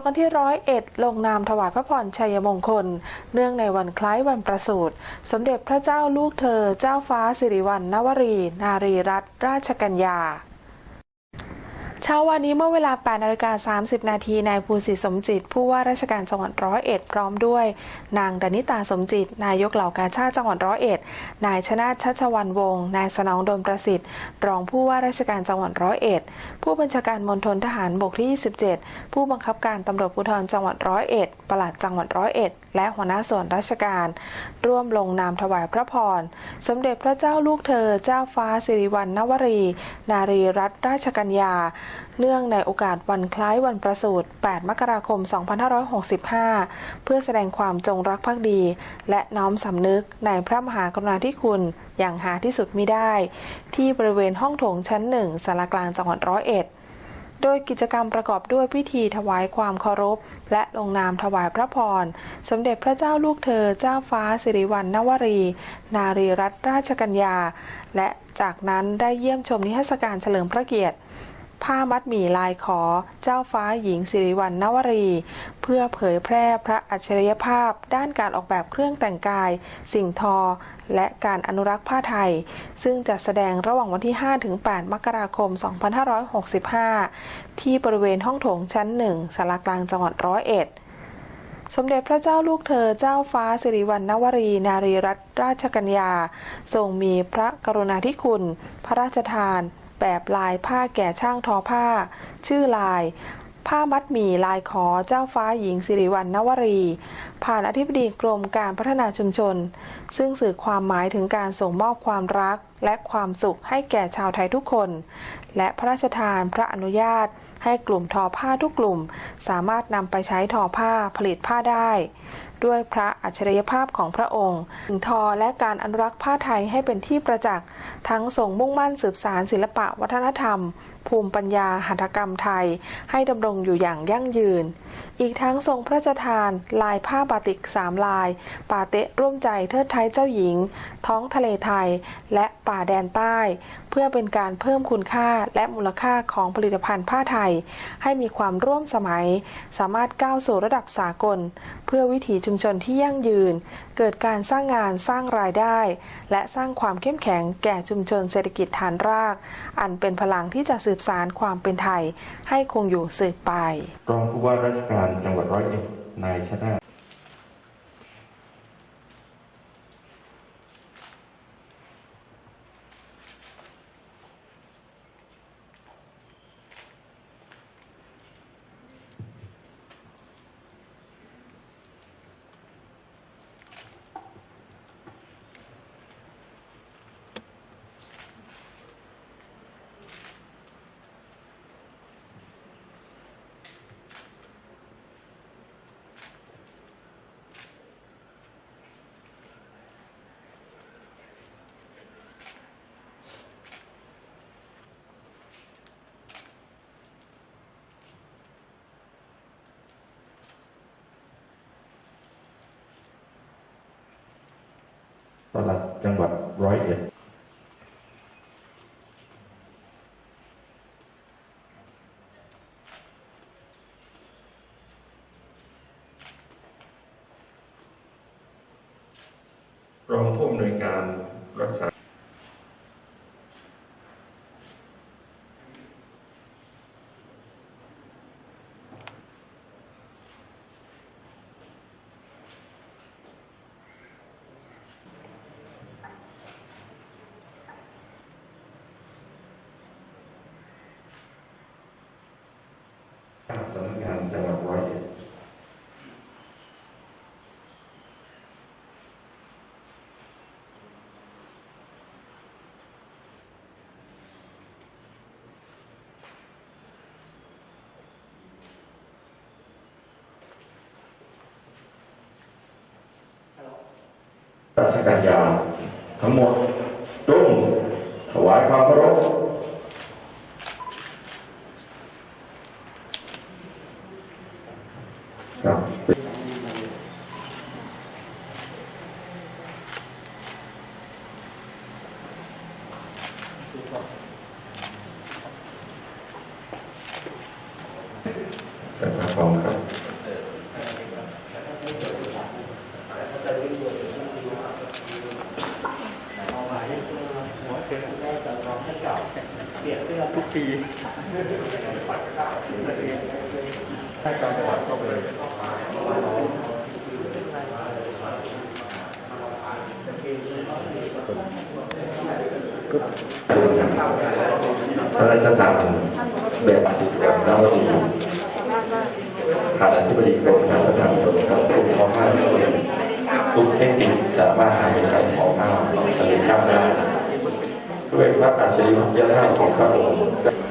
อกันที่ร้อยเอ็ดลงนามถวายพระพรชัยมงคล เนื่องในวันคล้ายวันประสูติสมเด็จพระเจ้าลูกเธอเจ้าฟ้าสิริวัณณวรี นารีรัตนราชกัญญา เช้าวันนี้เมื่อเวลา 8นาฬิกา30 นาที นายภูสิทธิสมจิต ผู้ว่าราชการจังหวัดร้อยเอ็ดพร้อมด้วย นางดนิตาสมจิต นายกเหล่ากาชาติจังหวัดร้อยเอ็ด นายชนาชชัชวันวงศ์ นายสนองดลประสิทธิ์ รองผู้ว่าราชการจังหวัดร้อยเอ็ด ผู้บัญชาการมณฑลทหารบกที่ 27 ผู้บังคับการตำรวจภูธรจังหวัดร้อยเอ็ด ปลัดจังหวัดร้อยเอ็ด และหัวหน้าส่วนราชการ ร่วมลงนามถวายพระพร สมเด็จพระเจ้าลูกเธอ เจ้าฟ้าสิริวัณณวรี นารีรัตนราชกัญญา เนื่องในโอกาสวันคล้ายวันประสูติ 8 มกราคม 2565 เพื่อแสดงความจงรักภักดี และน้อมสำนึกในพระมหากรุณาธิคุณอย่างหาที่สุดมิได้ ที่บริเวณห้องโถงชั้นหนึ่งสารกลางจังหวัดร้อยเอ็ด โดยกิจกรรมประกอบด้วยพิธีถวายความเคารพ และลงนามถวายพระพร สมเด็จพระเจ้าลูกเธอเจ้าฟ้าสิริวัณณวรี นารีรัตนราชกัญญา และจากนั้นได้เยี่ยมชมนิทรรศการเฉลิมพระเกียรติ ผ้ามัดหมี่ลายขอ เจ้าฟ้าหญิงสิริวัณณวรี เพื่อเผยแพร่พระอัจฉริยภาพ ด้านการออกแบบเครื่องแต่งกาย สิ่งทอ และการอนุรักษ์ผ้าไทย ซึ่งจะแสดงระหว่างวันที่ 5-8 มกราคม 2565 ที่บริเวณห้องโถงชั้นหนึ่งสารากลางจังหวัดร้อยเอ็ดสมเด็จพระเจ้าลูกเธอเจ้าฟ้าสิริวัณณวรี นารีรัตนราชกัญญาทรงมีพระกรุณาธิคุณ พระราชทาน แบบลายผ้าแก่ช่างทอผ้า ชื่อลาย ผ้ามัดหมี่ลายขอเจ้าฟ้าหญิงสิริวัณณวรี ผ่านอธิบดีกรมการพัฒนาชุมชน ซึ่งสื่อความหมายถึงการส่งมอบความรักและความสุขให้แก่ชาวไทยทุกคน และพระราชทานพระอนุญาตให้กลุ่มทอผ้าทุกกลุ่ม สามารถนำไปใช้ทอผ้าผลิตผ้าได้ ด้วยพระอัจฉริยภาพของพระองค์ถึงทอและการอนุรักษ์ผ้าไทยให้เป็นที่ประจักษ์ ทั้งส่งมุ่งมั่นสืบสารศิลปะวัฒนธรรมภูมิปัญญาหัตถกรรมไทย ให้ดำรงอยู่อย่างยั่งยืน อีกทั้งทรงพระราชทาน ลายผ้าบาติกสามลาย ป่าเตะร่วมใจเทิดไทยเจ้าหญิง ท้องทะเลไทย และป่าแดนใต้ เพื่อเป็นการเพิ่มคุณค่าและมูลค่าของผลิตภัณฑ์ผ้าไทย ให้มีความร่วมสมัย สามารถก้าวสู่ระดับสากล เพื่อวิถีชุมชนที่ยั่งยืน เกิดการสร้างงานสร้างรายได้ และสร้างความเข้มแข็งแก่ชุมชนเศรษฐกิจฐานราก อันเป็นพลังที่จะสืืบสารความเป็นไทย ให้คงอยู่สืบไป รองผู้ว่าราชการจังหวัดร้อยเอ็ดนายชนา ปลัดจังหวัดร้อยเอ็ดรองผู้อำนวยการรักษา สำนักงานจังหวัดร้อยเอ็ดราชกัญญาทั้งหมดจงถวายความเคารพ ครับ แต่พระพร้อมครับ ทุกปีให้การจังหวัดก็เลยก็พระราชทานแบบสิบวันนวดีทานอธิบดีกรมการพัฒนาชนครับทุกข้อห้าทุกเทคนิคสามารถนำไปใช้ของข้าวทะเลข้าวได้ ด้วยพระอัจฉริยะของพระองค์